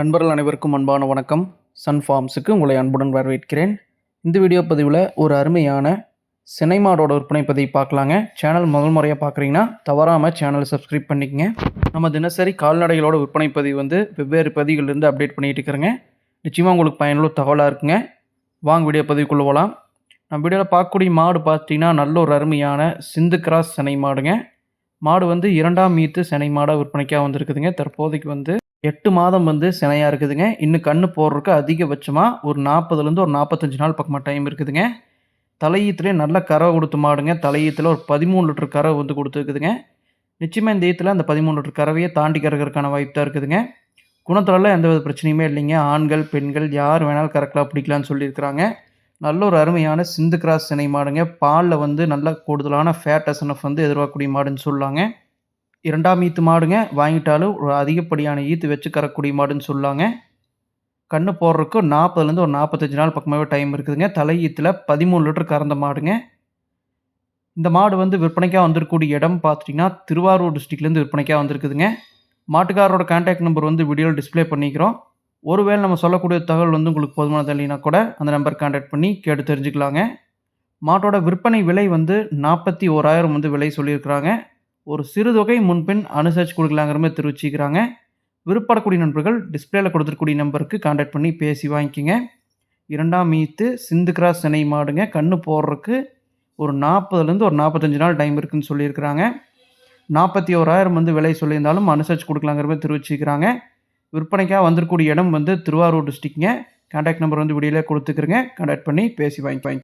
நண்பர்கள் அனைவருக்கும் அன்பான வணக்கம். சன் ஃபார்ம்ஸுக்கு உங்களை அன்புடன் வரவேற்கிறேன். இந்த வீடியோ பதிவில் ஒரு அருமையான சினைமாடோட விற்பனை பதிவு பார்க்கலாங்க. சேனல் முதல் முறையாக பார்க்குறீங்கன்னா தவறாமல் சேனலை சப்ஸ்கிரைப் பண்ணிக்கங்க. நம்ம தினசரி கால்நடைகளோட விற்பனை பதிவு வந்து வெவ்வேறு பதிவுகளிலிருந்து அப்டேட் பண்ணிகிட்டு இருக்கிறேங்க. நிச்சயமாக உங்களுக்கு பயனுள்ள தகவலாக இருக்குங்க. வாங்க வீடியோ பதிவுக்குள்ளே போகலாம் நம்ம வீடியோவில் பார்க்கக்கூடிய மாடு பார்த்தீங்கன்னா நல்ல ஒரு அருமையான சிந்து கிராஸ் சினை மாடுங்க மாடு வந்து இரண்டாம் மீத்து சினை மாடாக விற்பனைக்காக வந்திருக்குதுங்க. தற்போதைக்கு வந்து எட்டு மாதம் வந்து சினையாக இருக்குதுங்க. இன்னும் கண்ணு போடுறதுக்கு அதிகபட்சமாக ஒரு நாற்பதுலேருந்து ஒரு நாற்பத்தஞ்சு நாள் பக்கமாக டைம் இருக்குதுங்க. தலையீத்துலேயே நல்ல கறவை கொடுத்து மாடுங்க. தலையீத்தில் ஒரு பதிமூணு லிட்டர் கறவை வந்து கொடுத்துருக்குதுங்க. நிச்சயமாக இந்த ஈத்தில் அந்த பதிமூணு லிட்டர் கறவையை தாண்டி கறக்கிறதுக்கான வாய்ப்பு தான் இருக்குதுங்க. குணத்துலலாம் எந்த வித பிரச்சனையுமே இல்லைங்க. ஆண்கள் பெண்கள் யார் வேணாலும் கறக்கலாம் பிடிக்கலான்னு சொல்லியிருக்கிறாங்க. நல்ல ஒரு அருமையான சிந்து கிராஸ் சினை மாடுங்க. பாலில் வந்து நல்ல கூடுதலான ஃபேட் எஸ்என்எஃப் வந்து எதிர்பார்க்கக்கூடிய மாடுன்னு சொல்லலாங்க இரண்டாம் ஈத்து மாடுங்க வாங்கிட்டாலும் ஒரு அதிகப்படியான ஈத்து வச்சு கறக்கூடிய மாடுன்னு சொல்லாங்க. கண்ணு போடுறதுக்கு நாற்பதுலேருந்து ஒரு நாற்பத்தஞ்சு நாள் பக்கமாகவே டைம் இருக்குதுங்க. தலை ஈத்தில் பதிமூணு லிட்டர் கறந்த மாடுங்க. இந்த மாடு வந்து விற்பனைக்காக வந்திருக்கக்கூடிய இடம் பார்த்துட்டிங்கன்னா திருவாரூர் டிஸ்ட்ரிக்ட்லேருந்து விற்பனைக்காக வந்திருக்குதுங்க. மாட்டுக்காரரோட கான்டாக்ட் நம்பர் வந்து வீடியோவில் டிஸ்ப்ளே பண்ணிக்கிறோம். ஒருவேளை நம்ம சொல்லக்கூடிய தகவல் வந்து உங்களுக்கு போதுமானது இல்லைன்னா கூட அந்த நம்பர் கான்டாக்ட் பண்ணி கேட்டு தெரிஞ்சுக்கலாங்க. மாட்டோட விற்பனை விலை வந்து நாற்பத்தி ஓராயிரம் வந்து விலை சொல்லியிருக்கிறாங்க. ஒரு சிறு தொகை முன்பின் அனுசரித்து கொடுக்கலாங்கிற மாதிரி தெரிவிச்சுக்கிறாங்க. விருப்பப்படக்கூடிய நண்பர்கள் டிஸ்பிளேல கொடுத்துருக்கூடிய நம்பருக்கு கான்டாக்ட் பண்ணி பேசி வாங்கிக்கிங்க. இரண்டாம் மீத்து சிந்து கிராஸ் சினை மாடுங்க. கண்ணு போடுறதுக்கு ஒரு நாற்பதுலேருந்து ஒரு நாற்பத்தஞ்சு நாள் டைம் இருக்குன்னு சொல்லியிருக்கிறாங்க. நாற்பத்தி ஓராயிரம் வந்து விலை சொல்லியிருந்தாலும் அனுசரித்து கொடுக்கலாங்கிற மாதிரி தெரிவிச்சுக்கிறாங்க. விற்பனைக்காக வந்திருக்கக்கூடிய இடம் வந்து திருவாரூர் டிஸ்ட்ரிக்ங்க கான்டாக்ட் நம்பர் வந்து வீடியோவில் கொடுத்துக்கிறேங்க. கான்டாக்ட் பண்ணி பேசி வாங்கி வாங்கி